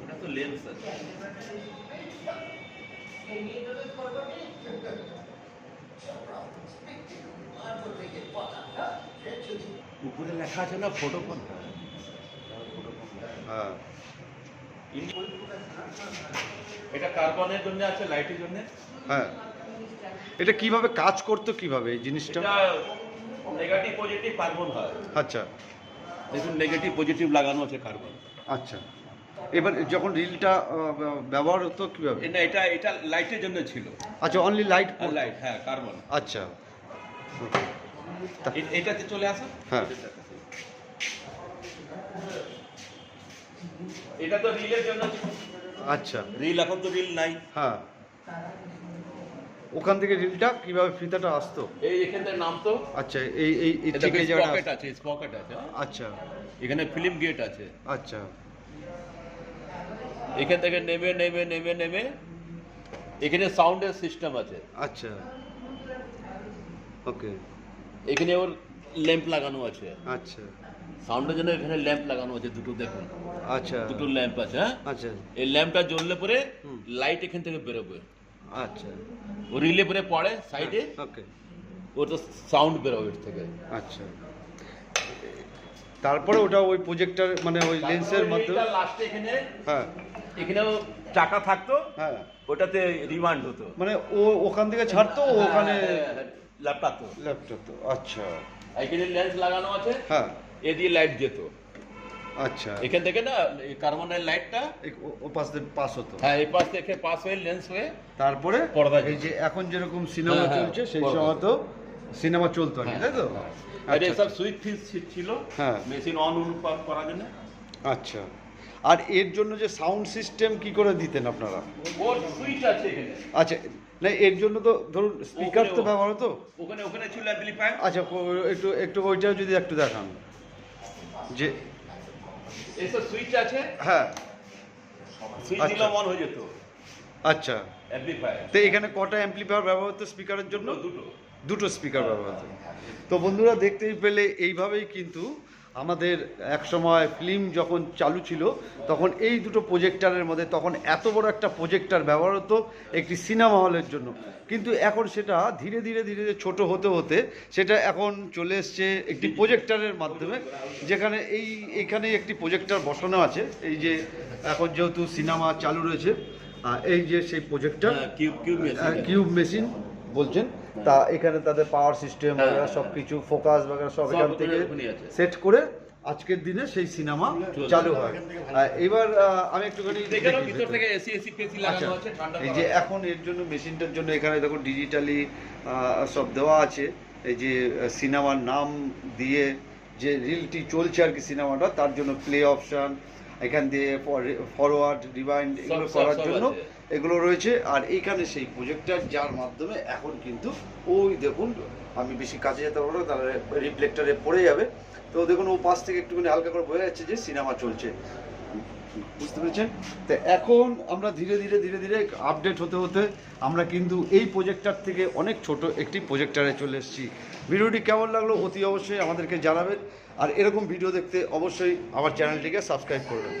ওটা তো লেন্স আছে। উপরে লেখা আছে না ফটো কোন হ্যাঁ। এটা কার্বনের জন্য আছে লাইটের জন্য? হ্যাঁ। এটা কীভাবে কাজ করতো কীভাবে এই জিনিসটা? এটা নেগেটিভ পজিটিভ কার্বন হয়। আচ্ছা। দেখুন নেগেটিভ পজিটিভ লাগানো আছে কার্বন আচ্ছা। এবার যখন রিলটা ব্যবহার হতো কীভাবে? এটা এটা এটা লাইটের জন্য ছিল। আচ্ছা অনলি লাইট লাইট হ্যাঁ কার্বন আচ্ছা। এটাতে চলে আসো। হ্যাঁ। এটা তো রিলের জন্য ছিল। আচ্ছা। রিল এখন তো রিল নাই। হ্যাঁ। ওখান থেকে রিলটা কীভাবে ফিতাটা আসতো? এই এখান থেকে নাম তো। আচ্ছা এই এই ঠিক এই জায়গাটা পকেট আছে পকেট আছে হ্যাঁ। আচ্ছা। এখানে ফিল্ম গেট আছে। আচ্ছা। এখান থেকে নেমে নেমে নেমে নেমে এখানে সাউন্ডের সিস্টেম আছে। আচ্ছা। ওকে এখানে ওর ল্যাম্প লাগানো আছে। আচ্ছা। সাউন্ডের জন্য এখানে ল্যাম্প লাগানো আছে দুটো দেখুন। আচ্ছা। দুটো ল্যাম্প আছে হ্যাঁ? আচ্ছা। এই ল্যাম্পটা জ্বললে পরে। লাইট এখান থেকে বেরোবে। আচ্ছা। ও রিলে পরে পড়ে সাইডে। ওকে ওর তো সাউন্ড বেরোবে এর থেকে। আচ্ছা। তারপরে ওটা ওই প্রজেক্টর মানে ওই লেন্সের মাধ্যমে লাস্টে এখানে হ্যাঁ। এখানেও চাকা থাকতো হ্যাঁ। ওটাতে রিমান্ড হতো। মানে ও ওখান থেকে ছাড়তো ওখানে ল্যাপটপ ল্যাপটপ তো। আচ্ছা। এখানে লেন্স লাগানো আছে হ্যাঁ। এ দিয়ে লাইট যেত। আচ্ছা। এখান থেকে না কার্বনের লাইটটা ও- পাশ দিয়ে পাস হতো। হ্যাঁ এই পাশ থেকে পাস হয়ে লেন্স হয়ে তারপরে পর্দা এই যে এখন যেরকম সিনেমা হ্যাঁ, হ্যাঁ, চলছে সেই। সময় তো সিনেমা চলতো আর হ্যাঁ, তাই তো। আর এসব সুইচ ফিচ ছিল হ্যাঁ। মেশিন অন অন করার জন্য। আচ্ছা। আর এর জন্য যে সাউন্ড সিস্টেম কি করে দিতেন আপনারা? সুইচ আছে এখানে। আচ্ছা না এর জন্য তো ধরুন স্পিকার তো ব্যবহার হতো? ওখানে ওখানে ছিল অ্যাম্পলিফায়ার আচ্ছা একটু একটু ওইটাও যদি একটু দেখান। যে এসব সুইচ আছে? হ্যাঁ। সুইচ আচ্ছা। দিলে অন হয়ে যেত। আচ্ছা। অ্যাম্পলিফায়ার তো এখানে কটা অ্যাম্পলিফায়ার ব্যবহার হতো স্পিকারের জন্য? দুটো। দুটো স্পিকার ব্যবহার হতো তো বন্ধুরা দেখতেই পেলে এইভাবেই কিন্তু আমাদের একসময় ফিল্ম যখন চালু ছিল তখন এই দুটো প্রজেক্টারের মধ্যে তখন এত বড় একটা প্রজেক্টার ব্যবহার হতো একটি সিনেমা হলের জন্য। কিন্তু এখন সেটা ধীরে ধীরে ধীরে ধীরে ছোট হতে হতে সেটা এখন চলে এসছে একটি প্রজেক্টারের মাধ্যমে যেখানে এই এখানে একটি প্রজেক্টার বসানো আছে। এই যে এখন যেহেতু সিনেমা চালু রয়েছে এই যে সেই projector cube cube cube machine বলছেন তা এখানে তাদের পাওয়ার সিস্টেম হ্যাঁ। সব কিছু ফোকাস বাগেরা সব এখান থেকে সেট করে আজকের দিনে সেই সিনেমা চালু হয়। এবার আমি একটুখানি আচ্ছা, এই যে এখন এর জন্য মেশিনটার জন্য এখানে দেখো ডিজিটালি সব দেওয়া আছে। এই যে সিনেমার নাম দিয়ে যে রিলটি চলছে আর কি সিনেমাটা তার জন্য প্লে অপশন এখান দিয়ে ফরওয়ার্ড রিওয়াইন্ড এগুলো করার জন্য এগুলো রয়েছে। আর এইখানে সেই প্রজেক্টর যার মাধ্যমে এখন কিন্তু ওই দেখুন আমি বেশি কাছে যেতে পারব না তাহলে রিফ্লেক্টরে পড়ে যাবে। তো দেখুন ও পাশ থেকে একটুখানি হালকা করে বোঝা যাচ্ছে যে সিনেমা চলছে। বুঝতে পেরেছেন? তো এখন আমরা ধীরে ধীরে ধীরে ধীরে আপডেট হতে হতে আমরা কিন্তু এই প্রোজেক্টার থেকে অনেক ছোট একটি প্রোজেক্টারে চলে এসেছি। ভিডিওটি কেমন লাগল অতি অবশ্যই আমাদেরকে জানাবেন। আর এরকম ভিডিও দেখতে অবশ্যই আমার চ্যানেলটিকে সাবস্ক্রাইব করবেন।